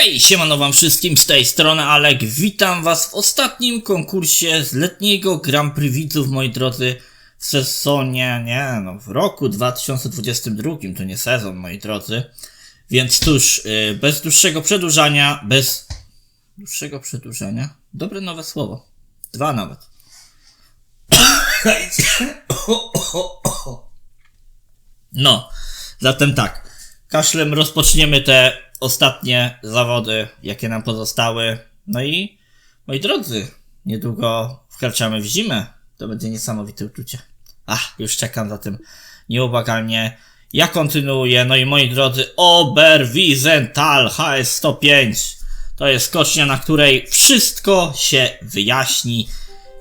Hej, siemano wam wszystkim z tej strony Alek, witam was w ostatnim konkursie z letniego Grand Prix widzów, moi drodzy, w sezonie, nie no, w roku 2022, to nie sezon, moi drodzy. Więc cóż, yy, bez dłuższego przedłużania, bez dłuższego przedłużania, dobre nowe słowo, dwa nawet. No, zatem tak. Kaszlem rozpoczniemy te ostatnie zawody, jakie nam pozostały. No i, moi drodzy, niedługo wkraczamy w zimę. To będzie niesamowite uczucie. Ach, już czekam za tym nieubłagalnie. Ja kontynuuję. No i moi drodzy, Oberwiesenthal HS105. To jest skocznia, na której wszystko się wyjaśni.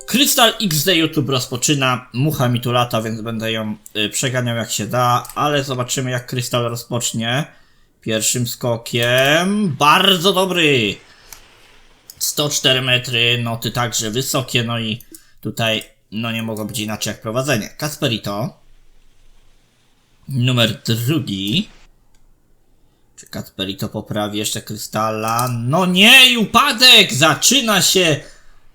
Krystal XD YouTube rozpoczyna. Mucha mi tu lata, więc będę ją y, przeganiał jak się da, ale zobaczymy jak Krystal rozpocznie. Pierwszym skokiem. Bardzo dobry! 104 metry, noty także wysokie, no i tutaj no nie mogło być inaczej jak prowadzenie. Kasperito. Numer drugi. Czy Kasperito poprawi jeszcze Krystala? No nie, i upadek! Zaczyna się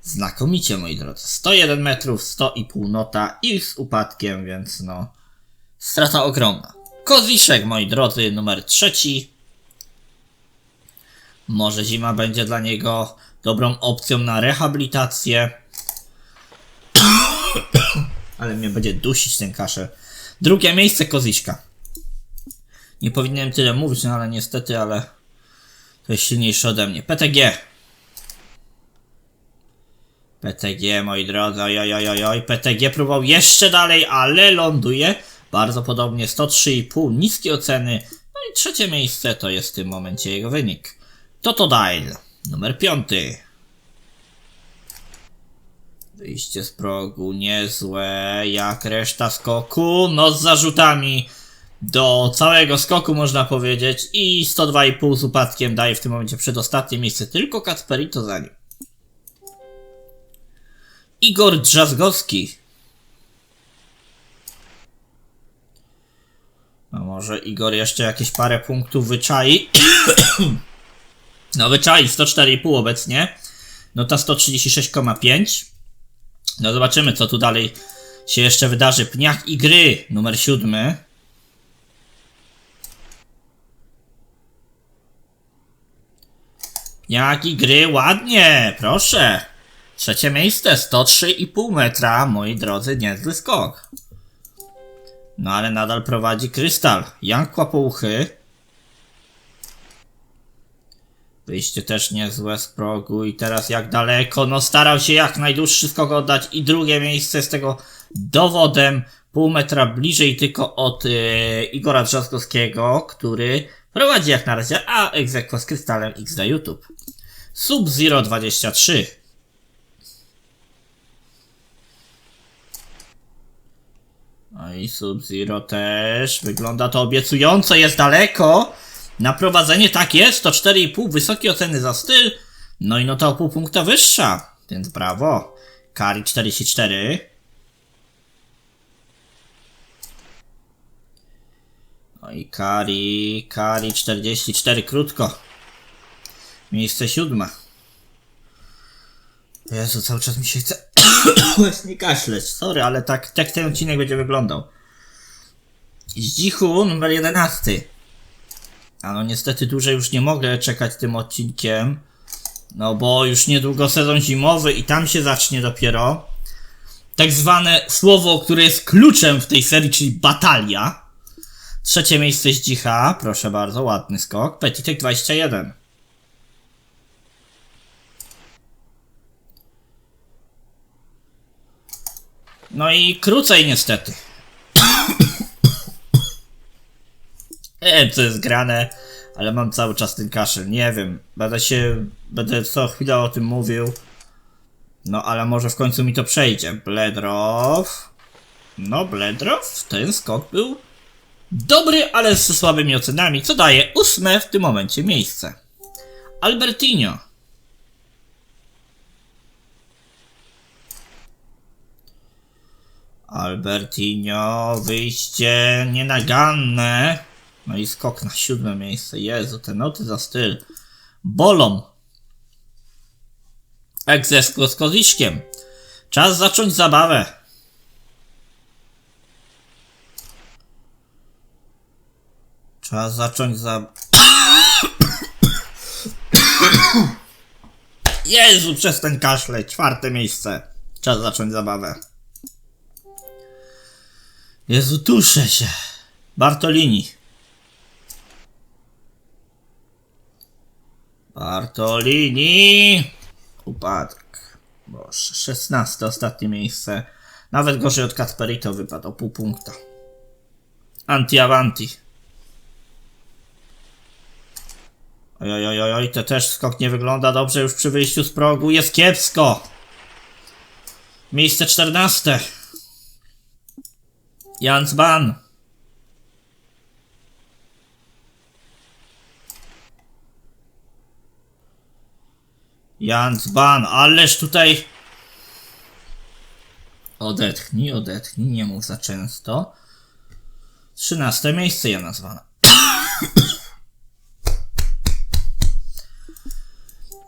Znakomicie, moi drodzy. 101 metrów, 100,5 nota i z upadkiem, więc no. Strata ogromna. Koziszek, moi drodzy, numer trzeci. Może zima będzie dla niego dobrą opcją na rehabilitację. Ale mnie będzie dusić ten kaszel. Drugie miejsce Koziszka. Nie powinienem tyle mówić, no ale niestety, ale to jest silniejsze ode mnie. PTG. PTG, moi drodzy, oj, oj, oj, oj, PTG próbował jeszcze dalej, ale ląduje bardzo podobnie, 103,5, niskie oceny, no i trzecie miejsce to jest w tym momencie jego wynik. Totodile, numer piąty. Wyjście z progu niezłe, jak reszta skoku, no z zarzutami do całego skoku można powiedzieć i 102,5 z upadkiem daje w tym momencie przedostatnie miejsce, tylko Kacperito za nim. Igor Drzazgowski. No może Igor jeszcze jakieś parę punktów wyczai. no wyczai 104,5 obecnie. No ta 136,5. No zobaczymy co tu dalej się jeszcze wydarzy. Pniach i gry numer 7. Pniach i gry ładnie, proszę. Trzecie miejsce, 103,5 metra, moi drodzy, niezły skok. No ale nadal prowadzi Krystal. Jan Kłapouchy. Wyjście też niezłe z progu i teraz jak daleko, no starał się jak najdłuższy skok oddać i drugie miejsce z tego dowodem pół metra bliżej tylko od yy, Igora Trzaskowskiego, który prowadzi jak na razie, a egzekwo z Krystalem XD YouTube. Sub-Zero 23. No i Sub-Zero też. Wygląda to obiecująco, jest daleko. Na prowadzenie tak jest, to 4,5 wysokie oceny za styl. No i no to o pół punkta wyższa, więc brawo. Kari 44. No i Kari, Kari 44, krótko. Miejsce siódme. Jezu, cały czas mi się chce właśnie kaszleć. Sorry, ale tak, tak ten odcinek będzie wyglądał. Zdzichu numer 11. A no niestety dłużej już nie mogę czekać tym odcinkiem. No bo już niedługo sezon zimowy i tam się zacznie dopiero. Tak zwane słowo, które jest kluczem w tej serii, czyli batalia. Trzecie miejsce Zdzicha, proszę bardzo, ładny skok. Petitek 21. No i krócej niestety. Nie wiem co jest grane, ale mam cały czas ten kaszel. Nie wiem, będę się, będę co chwilę o tym mówił. No ale może w końcu mi to przejdzie. Bledrow. No Bledrow, ten skok był dobry, ale ze słabymi ocenami, co daje ósme w tym momencie miejsce. Albertinho. Albertinho, wyjście nienaganne. No i skok na siódme miejsce. Jezu, te noty za styl. bolą. Egzesko z koziczkiem. Czas zacząć zabawę. Czas zacząć za... Jezu, przestań kaszleć. Czwarte miejsce. Czas zacząć zabawę. Jezu, tuszę się. Bartolini. Bartolini. Upadek. Boże, 16 ostatnie miejsce. Nawet gorzej od Kasperito wypadł, pół punkta. Anti avanti. Oj, oj, oj, oj, to też skok nie wygląda dobrze już przy wyjściu z progu. Jest kiepsko. Miejsce 14. Jans Ban. Jans Ban, ależ tutaj... Odetchnij, odetchnij, nie mów za często. 13 miejsce ja nazwana.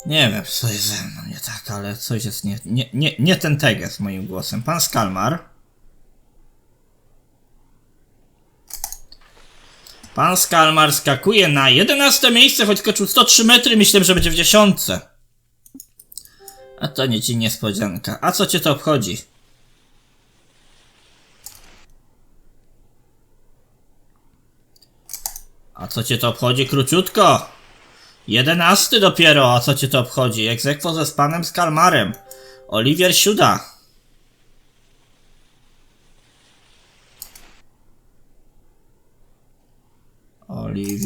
Nie wiem, co jest ze mną nie tak, ale coś jest nie, nie, nie, nie ten teges moim głosem. Pan Skalmar. Pan Skalmar skakuje na 11 miejsce, choć skoczył 103 metry, myślę, że będzie w dziesiątce. A to nie ci niespodzianka. A co cię to obchodzi? A co cię to obchodzi króciutko? Jedenasty dopiero, a co cię to obchodzi? Egzekwo ze z panem Skalmarem. Oliwier Siuda.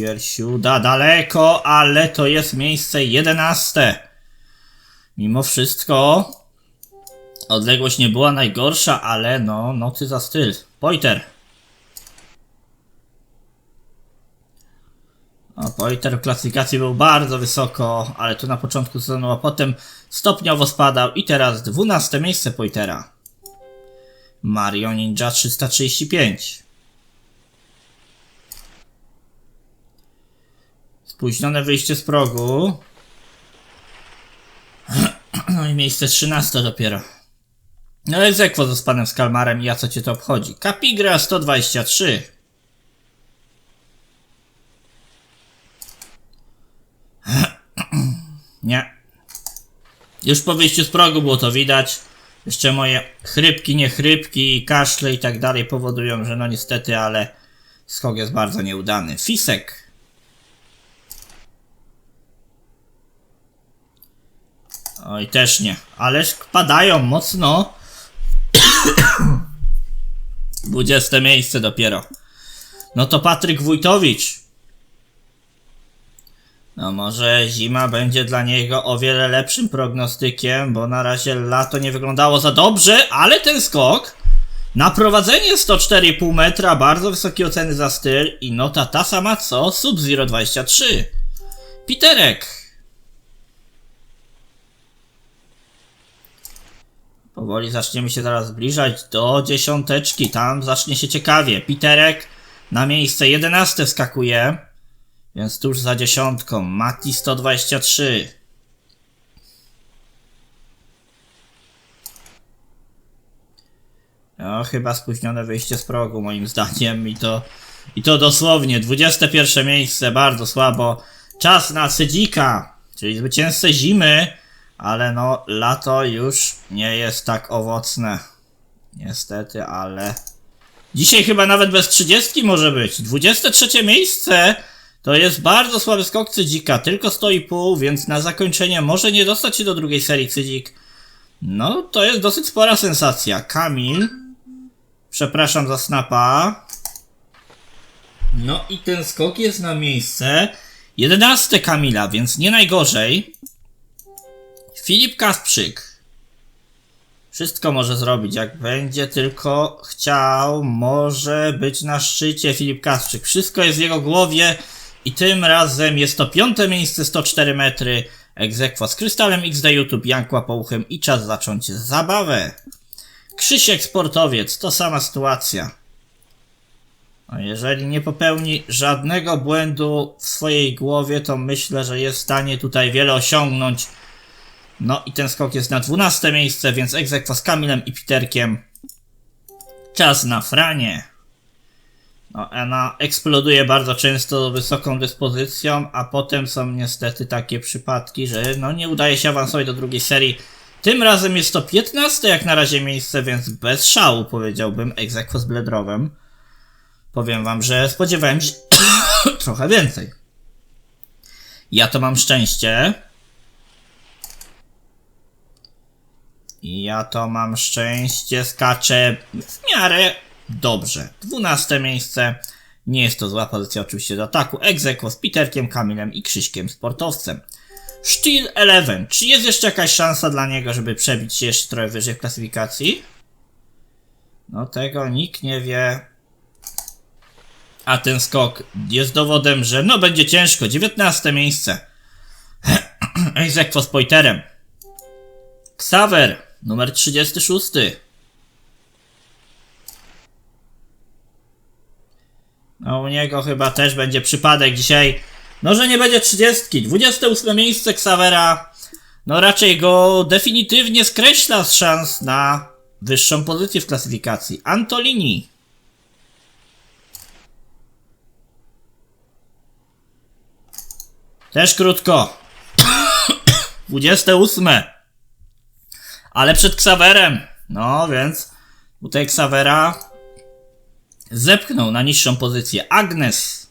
Oliwier Siuda, daleko, ale to jest miejsce jedenaste. Mimo wszystko odległość nie była najgorsza, ale no, nocy za styl. Poiter. A Poiter w klasyfikacji był bardzo wysoko, ale to na początku sezonu, a potem stopniowo spadał i teraz 12 miejsce Poitera. Mario Ninja 335. Spóźnione wyjście z progu. No i miejsce 13 dopiero. No jest ekwo z panem Skalmarem i ja co cię to obchodzi. Capigra 123. Nie. Już po wyjściu z progu było to widać. Jeszcze moje chrypki, niechrypki, kaszle i tak dalej powodują, że no niestety, ale skok jest bardzo nieudany. Fisek. Oj, też nie. Ależ padają mocno. 20 miejsce dopiero. No to Patryk Wójtowicz. No może zima będzie dla niego o wiele lepszym prognostykiem, bo na razie lato nie wyglądało za dobrze, ale ten skok na prowadzenie 104,5 metra, bardzo wysokie oceny za styl i nota ta sama co Sub-Zero 23. Piterek. Powoli zaczniemy się zaraz zbliżać do dziesiąteczki, tam zacznie się ciekawie. Piterek na miejsce 11 skakuje. Więc tuż za dziesiątką. Mati 123. No, chyba spóźnione wyjście z progu, moim zdaniem. I to, i to dosłownie. 21 miejsce, bardzo słabo. Czas na Sydzika, czyli zwycięzcę zimy. Ale no, lato już nie jest tak owocne. Niestety, ale... Dzisiaj chyba nawet bez 30 może być. 23 miejsce to jest bardzo słaby skok Cydzika, tylko 100,5, więc na zakończenie może nie dostać się do drugiej serii Cydzik. No, to jest dosyć spora sensacja. Kamil. Przepraszam za snapa. No i ten skok jest na miejsce 11 Kamila, więc nie najgorzej. Filip Kasprzyk. Wszystko może zrobić, jak będzie tylko chciał, może być na szczycie Filip Kasprzyk. Wszystko jest w jego głowie i tym razem jest to piąte miejsce, 104 metry. Egzekwo z Krystalem XD YouTube, Jankła Połuchem i czas zacząć zabawę. Krzysiek Sportowiec, to sama sytuacja. A jeżeli nie popełni żadnego błędu w swojej głowie, to myślę, że jest w stanie tutaj wiele osiągnąć. No i ten skok jest na 12 miejsce, więc egzekwa z Kamilem i Piterkiem. Czas na Franie. No, ona eksploduje bardzo często wysoką dyspozycją, a potem są niestety takie przypadki, że no nie udaje się awansować do drugiej serii. Tym razem jest to 15 jak na razie miejsce, więc bez szału powiedziałbym egzekwo z Bledrowem. Powiem wam, że spodziewałem się trochę więcej. Ja to mam szczęście. Ja to mam szczęście, skaczę w miarę dobrze. 12 miejsce. Nie jest to zła pozycja oczywiście do ataku. Egzekwo z Peterkiem, Kamilem i Krzyśkiem sportowcem. Steel 11. Czy jest jeszcze jakaś szansa dla niego, żeby przebić się jeszcze trochę wyżej w klasyfikacji? No tego nikt nie wie. A ten skok jest dowodem, że no będzie ciężko. 19 miejsce. Egzekwo z Poiterem. Xaver, numer 36. No u niego chyba też będzie przypadek dzisiaj. No, że nie będzie 30. 28 miejsce Xavera. No raczej go definitywnie skreśla z szans na wyższą pozycję w klasyfikacji. Antolini. Też krótko. 28. Ale przed Xaverem. No więc tutaj Xavera zepchnął na niższą pozycję. Agnes.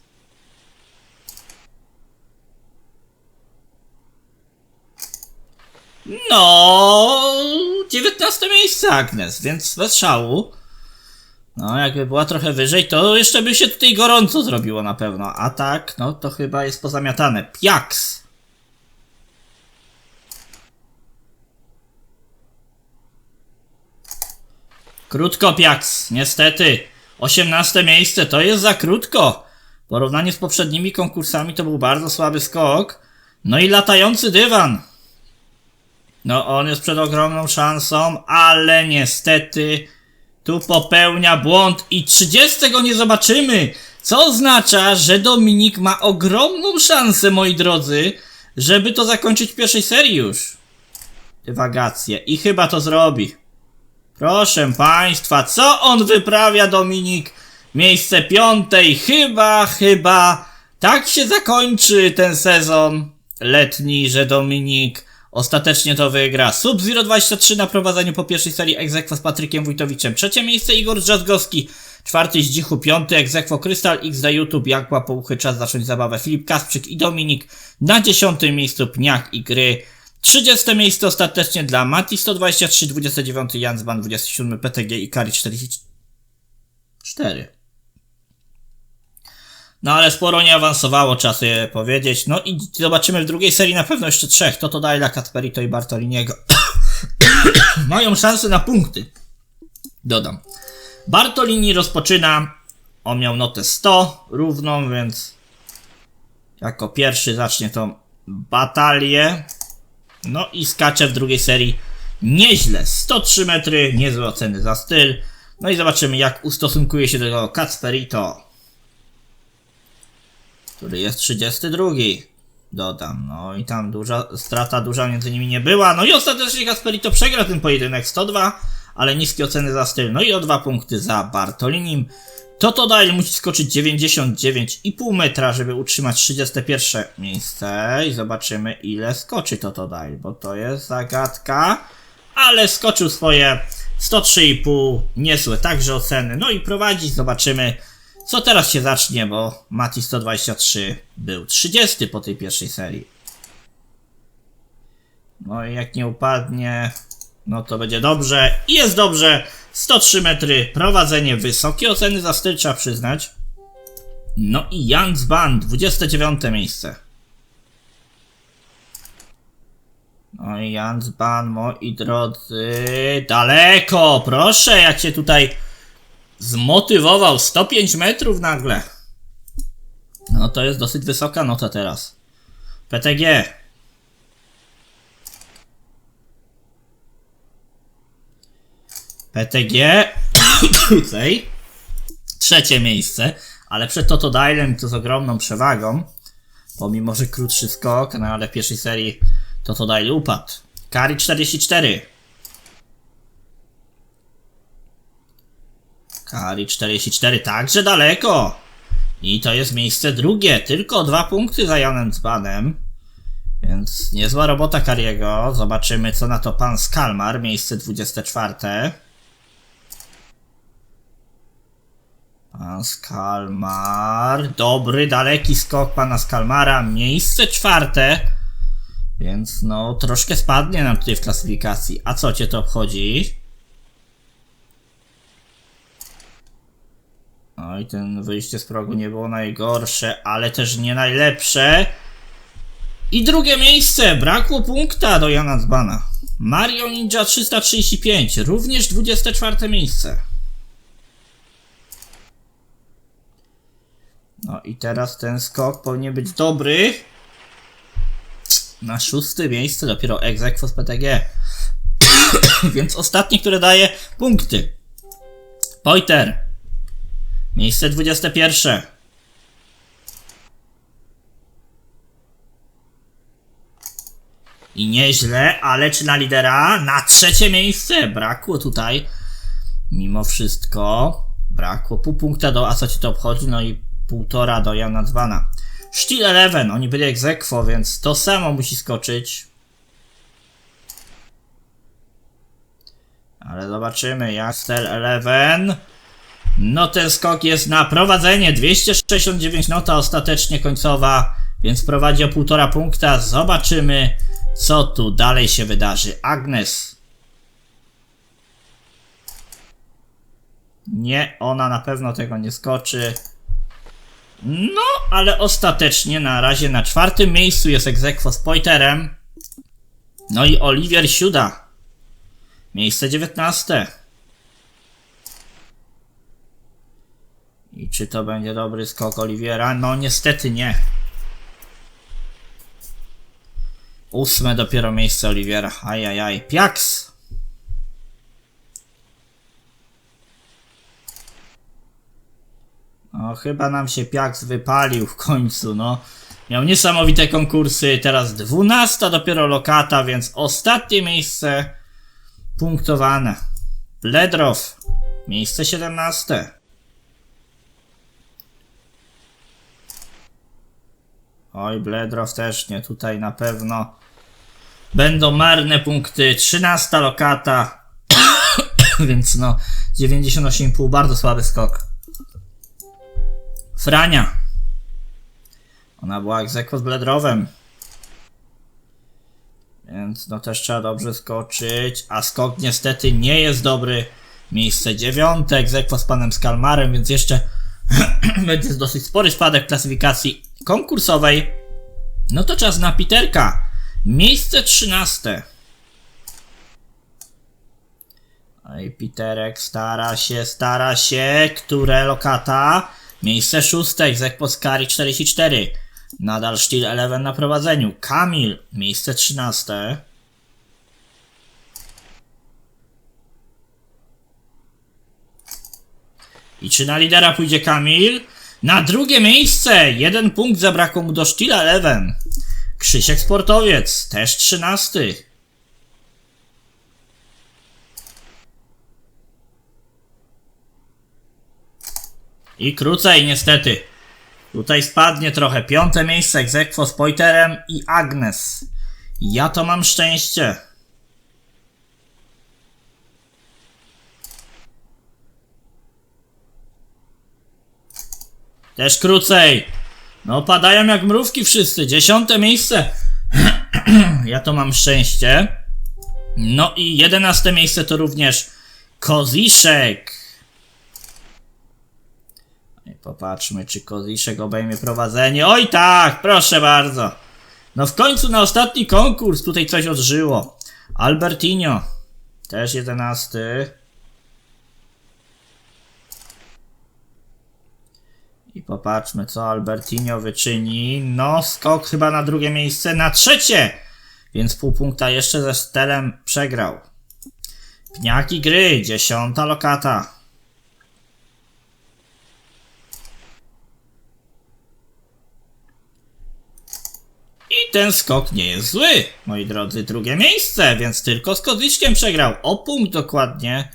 No, 19 miejsce Agnes, więc bez szału. No, jakby była trochę wyżej, to jeszcze by się tutaj gorąco zrobiło na pewno. A tak, no to chyba jest pozamiatane. Piaks. Krótko Piaks, niestety. 18 miejsce to jest za krótko. W porównaniu z poprzednimi konkursami to był bardzo słaby skok. No i latający dywan. No on jest przed ogromną szansą, ale niestety tu popełnia błąd i 30 go nie zobaczymy. Co oznacza, że Dominik ma ogromną szansę, moi drodzy, żeby to zakończyć w pierwszej serii już. Dywagacje. I chyba to zrobi. Proszę państwa, co on wyprawia, Dominik? Miejsce piątej. Chyba, chyba tak się zakończy ten sezon letni, że Dominik ostatecznie to wygra. Sub 023 na prowadzeniu po pierwszej serii egzekwo z Patrykiem Wójtowiczem. Trzecie miejsce Igor Drzazgowski. Czwarty Zdzichu, piąty egzekwo Krystal X za YouTube, jak łapouchy, czas zacząć zabawę. Filip Kasprzyk i Dominik na dziesiątym miejscu Pniak i Gry. 30 miejsce ostatecznie dla Mati 123, 29 Jansban, 27 PTG i Kari 44. No ale sporo nie awansowało, trzeba sobie powiedzieć. No i zobaczymy w drugiej serii na pewno jeszcze trzech. To to Dajla, Katperito i Bartoliniego. Mają szansę na punkty. Dodam. Bartolini rozpoczyna. On miał notę 100 równą, więc jako pierwszy zacznie tą batalię. No i skacze w drugiej serii nieźle. 103 metry, niezłe oceny za styl. No i zobaczymy jak ustosunkuje się do tego Kacperito, który jest 32. Dodam, no i tam duża strata duża między nimi nie była. No i ostatecznie Kasperito przegra ten pojedynek 102, ale niskie oceny za styl. No i o dwa punkty za Bartolinim. Toto Dyle musi skoczyć 99,5 metra, żeby utrzymać 31 miejsce. I zobaczymy ile skoczy Toto Dyle, bo to jest zagadka. Ale skoczył swoje 103,5, niezłe także oceny. No i prowadzi, zobaczymy co teraz się zacznie, bo Mati 123 był 30 po tej pierwszej serii. No i jak nie upadnie, no to będzie dobrze. I jest dobrze. 103 metry, prowadzenie, wysokie oceny za styl trzeba przyznać. No i Jans Band, 29 miejsce. No i Jans Band, moi drodzy, daleko, proszę, jak się tutaj zmotywował 105 metrów nagle. No to jest dosyć wysoka nota teraz. PTG. PTG. Krócej. Trzecie miejsce. ale przed Totodilem to z ogromną przewagą. Pomimo, że krótszy skok, no ale w pierwszej serii Totodile upadł. Kari 44. Kari 44, także daleko. I to jest miejsce drugie, tylko dwa punkty za Janem Dzbanem. Więc niezła robota Kariego. Zobaczymy, co na to pan Skalmar, miejsce 24. Skalmar. Dobry, daleki skok pana Skalmara. Miejsce czwarte. Więc no, troszkę spadnie nam tutaj w klasyfikacji. A co cię to obchodzi? Oj, ten wyjście z progu nie było najgorsze, ale też nie najlepsze. I drugie miejsce, brakło punkta do Jana Dzbana. Mario Ninja 335, również 24 miejsce. No i teraz ten skok powinien być dobry. Na szóste miejsce dopiero egzekwo z PTG. Więc ostatnie, które daje punkty. Poiter. Miejsce 21. I nieźle, ale czy na lidera? Na trzecie miejsce! Brakło tutaj. Mimo wszystko. Brakło pół punkta do, a co ci to obchodzi? No i półtora do Jana Dzwana. Steel Eleven, oni byli egzekwo, więc to samo musi skoczyć. Ale zobaczymy, jak Steel Eleven. No ten skok jest na prowadzenie. 269 nota ostatecznie końcowa, więc prowadzi o półtora punkta. Zobaczymy, co tu dalej się wydarzy. Agnes. Nie, ona na pewno tego nie skoczy. No, ale ostatecznie na razie na czwartym miejscu jest Egzekwo z Poiterem. No i Oliwier Siuda. Miejsce 19. I czy to będzie dobry skok Oliwiera? No niestety nie. Ósme dopiero miejsce Oliwiera. Ajajaj. Piaks! No chyba nam się Piaks wypalił w końcu, no. Miał niesamowite konkursy, teraz dwunasta dopiero lokata, więc ostatnie miejsce punktowane. Bledrow, miejsce 17. Oj, Bledrow też nie, tutaj na pewno będą marne punkty. 13 lokata, więc no 98,5 bardzo słaby skok. Frania. Ona była egzekwo z Bledrowem. Więc no też trzeba dobrze skoczyć. A skok niestety nie jest dobry. Miejsce dziewiąte, egzekwo z panem Skalmarem, więc jeszcze będzie dosyć spory spadek klasyfikacji konkursowej. No to czas na Piterka. Miejsce trzynaste. Oj, Piterek stara się, stara się. Które lokata? Miejsce szóste, Egzek Poskari 44. Nadal Steel Eleven na prowadzeniu. Kamil, miejsce trzynaste. I czy na lidera pójdzie Kamil? Na drugie miejsce! Jeden punkt zabrakło mu do Steel Eleven. Krzysiek Sportowiec, też trzynasty. I krócej niestety. Tutaj spadnie trochę. Piąte miejsce Egzekwo z Poiterem i Agnes. Ja to mam szczęście. Też krócej. No padają jak mrówki wszyscy. Dziesiąte miejsce. ja to mam szczęście. No i jedenaste miejsce to również Koziszek. Popatrzmy, czy Koziszek obejmie prowadzenie. Oj tak, proszę bardzo. No w końcu na ostatni konkurs tutaj coś odżyło. Albertinho. Też jedenasty. I popatrzmy, co Albertinho wyczyni. No, skok chyba na drugie miejsce, na trzecie! Więc pół punkta jeszcze ze Stelem przegrał. Pniaki gry, dziesiąta lokata. Ten skok nie jest zły, moi drodzy, drugie miejsce, więc tylko z Kozyszkiem przegrał, o punkt dokładnie.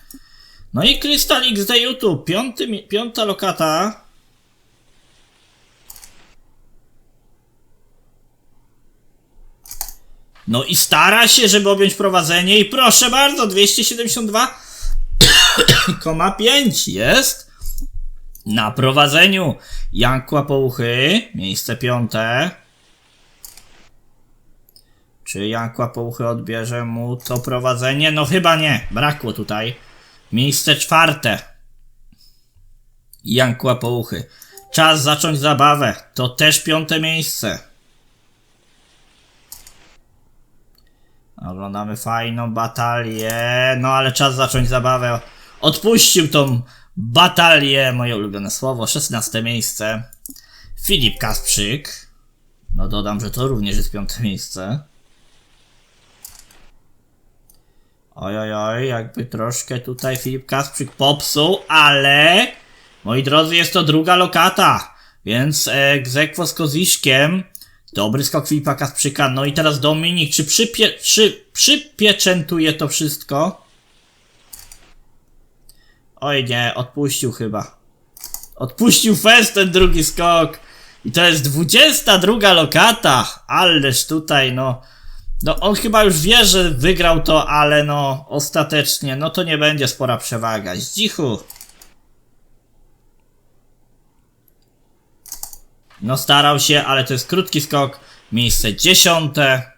No i Crystal XD YouTube, piąty, piąta lokata. No i stara się, żeby objąć prowadzenie i proszę bardzo, 272,5 jest na prowadzeniu. Janku Apouchy, miejsce piąte. Czy Janku Apouchy odbierze mu to prowadzenie? No chyba nie, brakło tutaj. Miejsce czwarte. Janku Apouchy. Czas zacząć zabawę. To też piąte miejsce. Oglądamy fajną batalię. No ale czas zacząć zabawę. Odpuścił tą batalię, moje ulubione słowo, 16 miejsce. Filip Kasprzyk. No dodam, że to również jest piąte miejsce. Oj, oj, oj, jakby troszkę tutaj Filip Kasprzyk popsuł, ale moi drodzy, jest to druga lokata, więc egzekwo z Koziszkiem. Dobry skok Filipa Kasprzyka. No i teraz Dominik, czy, przypie, czy przypieczętuje to wszystko? Oj nie, odpuścił chyba. Odpuścił fest ten drugi skok. I to jest 22 lokata. Ależ tutaj no. No on chyba już wie, że wygrał to, ale no ostatecznie, no to nie będzie spora przewaga. Zdzichu. No starał się, ale to jest krótki skok. Miejsce dziesiąte.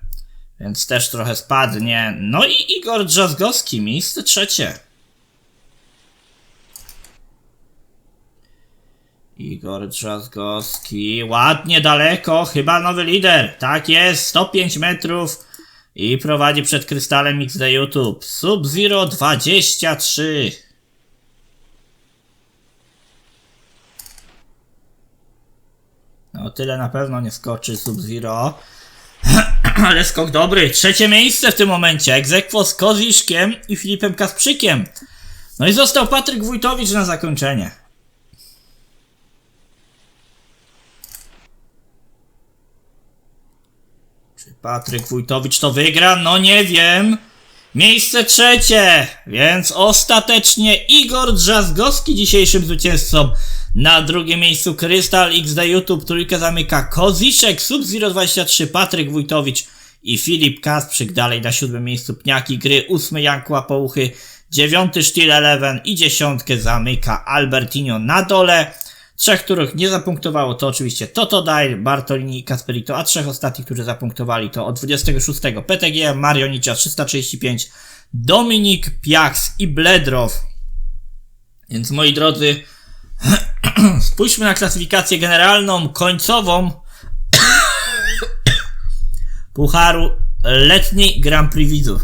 Więc też trochę spadnie. No i Igor Drzazgowski, miejsce trzecie. Igor Drzazgowski, ładnie daleko, chyba nowy lider. Tak jest, 105 metrów i prowadzi przed krystalem XD YouTube. Sub-Zero 23. No tyle na pewno nie skoczy Sub-Zero. Ale skok dobry. Trzecie miejsce w tym momencie. Egzekwo z Koziszkiem i Filipem Kasprzykiem. No i został Patryk Wójtowicz na zakończenie. Czy Patryk Wójtowicz to wygra? No nie wiem. Miejsce trzecie, więc ostatecznie Igor Drzazgowski dzisiejszym zwycięzcą. Na drugim miejscu Krystal XD YouTube, trójkę zamyka Koziszek, Sub-023, Patryk Wójtowicz i Filip Kasprzyk. Dalej na siódmym miejscu Pniaki Gry, ósmy Janku Apouchy, dziewiąty Steel Eleven i dziesiątkę zamyka Albertinho na dole. Trzech, których nie zapunktowało, to oczywiście Totodile, Bartolini i Kasperito, a trzech ostatnich, którzy zapunktowali to od 26 PTG, Marionicza 335, Dominik, Piaks i Bledrow. Więc moi drodzy, spójrzmy na klasyfikację generalną, końcową Pucharu Letni Grand Prix Widzów.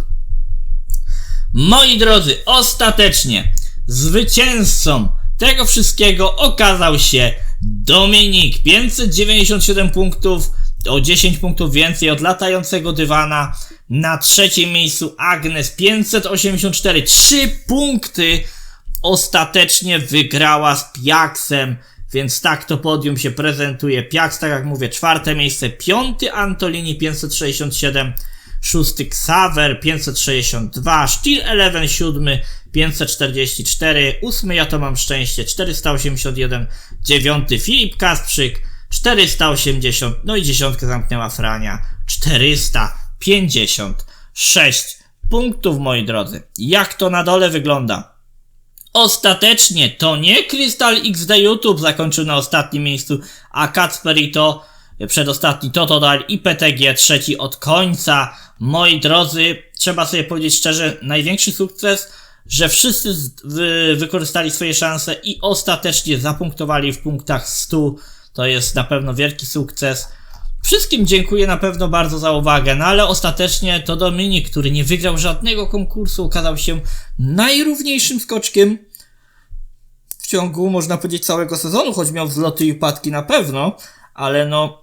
Moi drodzy, ostatecznie zwycięzcą tego wszystkiego okazał się Dominik. 597 punktów, o 10 punktów więcej od latającego dywana. Na trzecim miejscu Agnes 584, 3 punkty. Ostatecznie wygrała z Piaksem. Więc tak to podium się prezentuje. Piaks, tak jak mówię, czwarte miejsce, piąty Antolini 567, szósty Xaver 562, Steel Eleven siódmy 544, ósmy Ja to mam szczęście 481, dziewiąty Filip Kasprzyk 480, no i dziesiątkę zamknęła Frania 456 punktów moi drodzy. Jak to na dole wygląda? Ostatecznie to nie Crystal XD YouTube zakończył na ostatnim miejscu, a Kacperito przedostatni Totodile i PTG trzeci od końca. Moi drodzy, trzeba sobie powiedzieć szczerze, największy sukces, że wszyscy wykorzystali swoje szanse i ostatecznie zapunktowali w punktach 100. To jest na pewno wielki sukces. Wszystkim dziękuję na pewno bardzo za uwagę, no ale ostatecznie to Dominik, który nie wygrał żadnego konkursu, okazał się najrówniejszym skoczkiem w ciągu, można powiedzieć, całego sezonu, choć miał wzloty i upadki na pewno, ale no,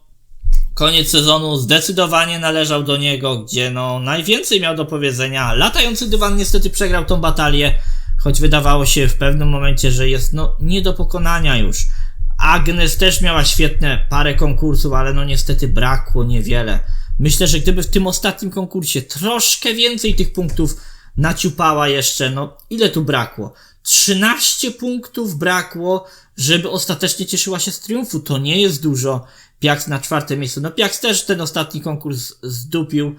koniec sezonu zdecydowanie należał do niego, gdzie no, najwięcej miał do powiedzenia. Latający dywan niestety przegrał tą batalię, choć wydawało się w pewnym momencie, że jest no, nie do pokonania już. Agnes też miała świetne parę konkursów, ale no niestety brakło niewiele. Myślę, że gdyby w tym ostatnim konkursie troszkę więcej tych punktów naciupała jeszcze, no ile tu brakło? 13 punktów brakło, żeby ostatecznie cieszyła się z triumfu. To nie jest dużo. Piaks na czwarte miejsce. No Piaks też ten ostatni konkurs zdupił.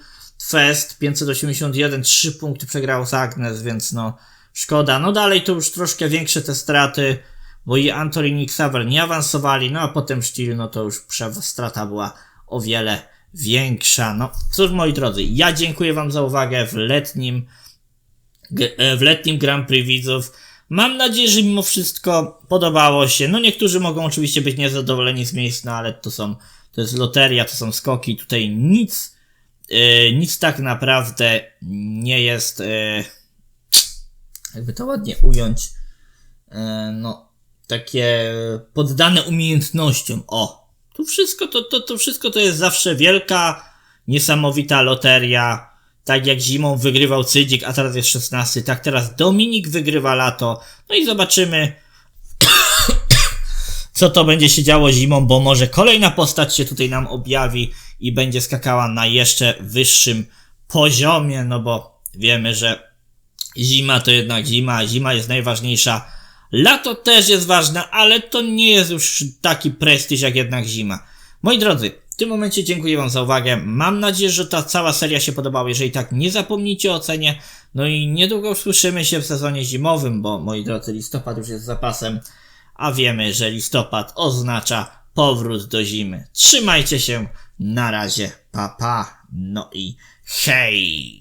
Fest 581, 3 punkty przegrał z Agnes, więc no szkoda. No dalej to już troszkę większe te straty, bo i Anthony i Xaver nie awansowali, no a potem Steel, no to już strata była o wiele większa. No cóż moi drodzy, ja dziękuję wam za uwagę w letnim e, w letnim Grand Prix widzów. Mam nadzieję, że mimo wszystko podobało się. No niektórzy mogą oczywiście być niezadowoleni z miejsc, no ale to są, to jest loteria, to są skoki, tutaj nic, e, nic tak naprawdę nie jest, e, jakby to ładnie ująć, e, no, takie poddane umiejętnościom. O, tu wszystko, to, to, to wszystko to jest zawsze wielka, niesamowita loteria. Tak jak zimą wygrywał Cydzik, a teraz jest 16, tak teraz Dominik wygrywa lato. No i zobaczymy, co to będzie się działo zimą, bo może kolejna postać się tutaj nam objawi i będzie skakała na jeszcze wyższym poziomie, no bo wiemy, że zima to jednak zima, zima jest najważniejsza. Lato też jest ważne, ale to nie jest już taki prestiż jak jednak zima. Moi drodzy, tym momencie dziękuję Wam za uwagę. Mam nadzieję, że ta cała seria się podobała. Jeżeli tak, nie zapomnijcie o ocenie. No i niedługo słyszymy się w sezonie zimowym, bo moi drodzy, listopad już jest zapasem, a wiemy, że listopad oznacza powrót do zimy. Trzymajcie się, na razie, pa pa, no i hej!